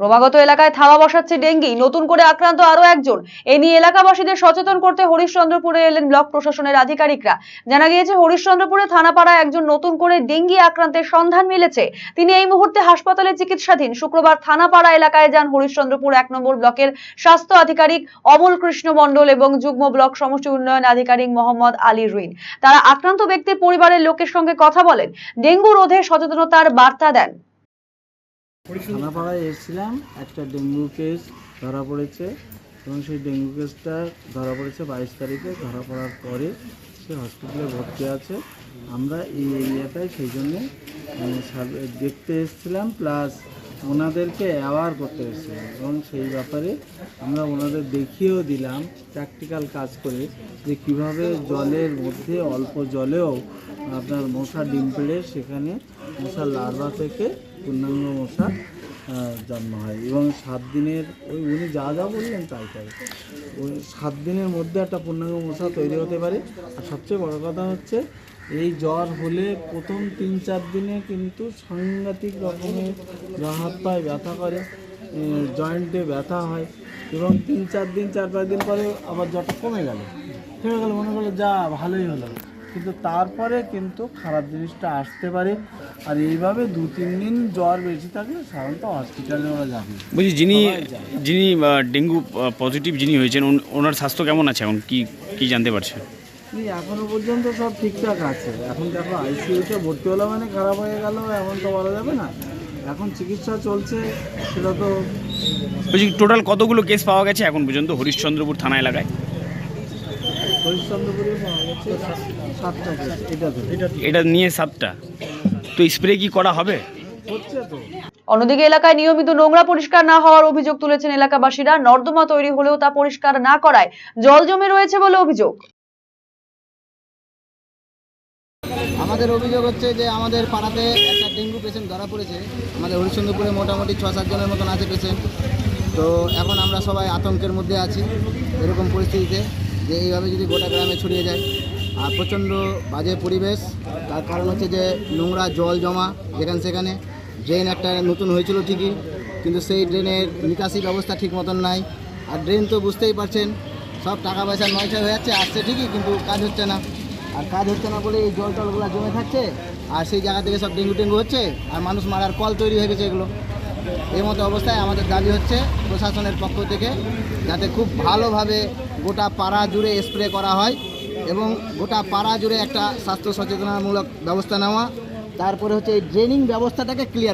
ক্রমাগত এলাকায় থাবা বসাচ্ছে ডেঙ্গি। নতুন করে আক্রান্ত আরও একজন। এ নিয়ে এলাকাবাসীদের সচেতন করতে হরিশ্চন্দ্রপুরে এলেন ব্লক প্রশাসনের আধিকারিকরা। জানা গিয়েছে, হরিশ্চন্দ্রপুরে থানাপাড়ায় একজন নতুন করে ডেঙ্গি আক্রান্তের সন্ধান মিলেছে। তিনি এই মুহূর্তে হাসপাতালে চিকিৎসাধীন। শুক্রবার থানাপাড়া এলাকায় যান হরিশ্চন্দ্রপুর এক নম্বর ব্লকের স্বাস্থ্য আধিকারিক অমল কৃষ্ণ মণ্ডল এবং যুগ্ম ব্লক সমষ্টি উন্নয়ন আধিকারিক মোহাম্মদ আলী রুইন। তারা আক্রান্ত ব্যক্তির পরিবারের লোকের সঙ্গে কথা বলেন। ডেঙ্গু রোধে সচেতনতার বার্তা দেন। থানাপাড়ায় এসেছিলাম, একটা ডেঙ্গু কেস ধরা পড়েছে এবং সেই ডেঙ্গু কেসটা ধরা পড়েছে বাইশ তারিখে। ধরা পড়ার পরে সে হসপিটালে ভর্তি আছে। আমরা এই এরিয়াটায় সেই জন্যে দেখতে এসেছিলাম প্লাস ওনাদেরকে অ্যাওয়ার করতে এসেছিলাম এবং সেই ব্যাপারে আমরা ওনাদের দেখিয়েও দিলাম প্র্যাকটিক্যাল কাজ করে যে কীভাবে জলের মধ্যে অল্প জলেও আপনার মশা ডিম পেড়ে সেখানে মশার লার্ভা থেকে পূর্ণাঙ্গ মশা জন্ম হয় এবং সাত দিনের, ওই উনি যা যা বললেন তাই তাই। ওই সাত দিনের মধ্যে একটা পূর্ণাঙ্গ মশা তৈরি হতে পারে। আর সবচেয়ে বড় কথা হচ্ছে এই জ্বর হলে প্রথম তিন চার দিনে কিন্তু সাংঘাতিক রকমের গা হাত পায়ে ব্যথা করে জয়েন্টে ব্যথা হয় এবং তিন চার দিন চার পাঁচ দিন পরে আবার জ্বরটা কমে গেল। কমে গেল মনে করল যা ভালোই হলো। কিন্তু তারপরে কিন্তু খারাপ জিনিসটা আসতে পারে আর এইভাবে দু তিন দিন জ্বর বেশি থাকলে সাধারণত হসপিটালে ওরা যাবে বলছি যিনি যিনি ডেঙ্গু পজিটিভ যিনি হয়েছেন ওনার স্বাস্থ্য কেমন আছে এখন? কি কি জানতে পারছেন? এখনও পর্যন্ত সব ঠিকঠাক আছে। এখন দেখো আইসিইউতে ভর্তি হলো মানে খারাপ হয়ে গেল এমন তো বলা যাবে না। এখন চিকিৎসা চলছে সেটা তো বলছি টোটাল কতগুলো কেস পাওয়া গেছে এখন পর্যন্ত হরিশ্চন্দ্রপুর থানা এলাকায়? হরিশ্চন্দ্রপুরে পাওয়া গেছে সাতটা কেস এটা তো। এটা এটা নিয়ে সাতটা। তো স্প্রে কি করা হবে? হচ্ছে তো। অন্যদিকে এলাকায় নিয়মিত নোংরা পরিষ্কার না হওয়ার অভিযোগ তুলেছেন এলাকাবাসীরা। নর্দমা তৈরি হলেও তা পরিষ্কার না করায় জল জমে রয়েছে বলে অভিযোগ। আমাদের অভিযোগ হচ্ছে যে আমাদের পাড়াতে একটা ডেঙ্গু পেশেন্ট ধরা পড়েছে। আমাদের হরিশ্চন্দ্রপুরে মোটামুটি ছ সাতজনের মতন আছে পেশেন্ট তো এখন আমরা সবাই আতঙ্কের মধ্যে আছি এরকম পরিস্থিতিতে যে এইভাবে যদি গোটা গ্রামে ছড়িয়ে যায়। আর প্রচণ্ড বাজে পরিবেশ, তার কারণ হচ্ছে যে নোংরা জল জমা যেখানে সেখানে। ড্রেন একটা নতুন হয়েছিল ঠিকই, কিন্তু সেই ড্রেনের নিকাশি ব্যবস্থা ঠিক মতন নাই। আর ড্রেন তো বুঝতেই পারছেন, সব টাকা পয়সা নয়টা হয়ে যাচ্ছে, আসছে ঠিকই, কিন্তু কাজ হচ্ছে না। আর কাজ হচ্ছে না বলে এই জল টলগুলো জমে থাকছে, আর সেই জায়গা থেকে সব ডেঙ্গু টেঙ্গু হচ্ছে, আর মানুষ মারার কল তৈরি হয়ে গেছে এগুলো। এই মতো অবস্থায় আমাদের দাবি হচ্ছে প্রশাসনের পক্ষ থেকে যাতে খুব ভালোভাবে গোটা পাড়া জুড়ে স্প্রে করা হয় এবং গোটা পাড়া জুড়ে একটা স্বাস্থ্য সচেতনতামূলক ব্যবস্থা নেওয়া। তারপরে হচ্ছে এই ড্রেনিং ব্যবস্থাটাকে ক্লিয়ার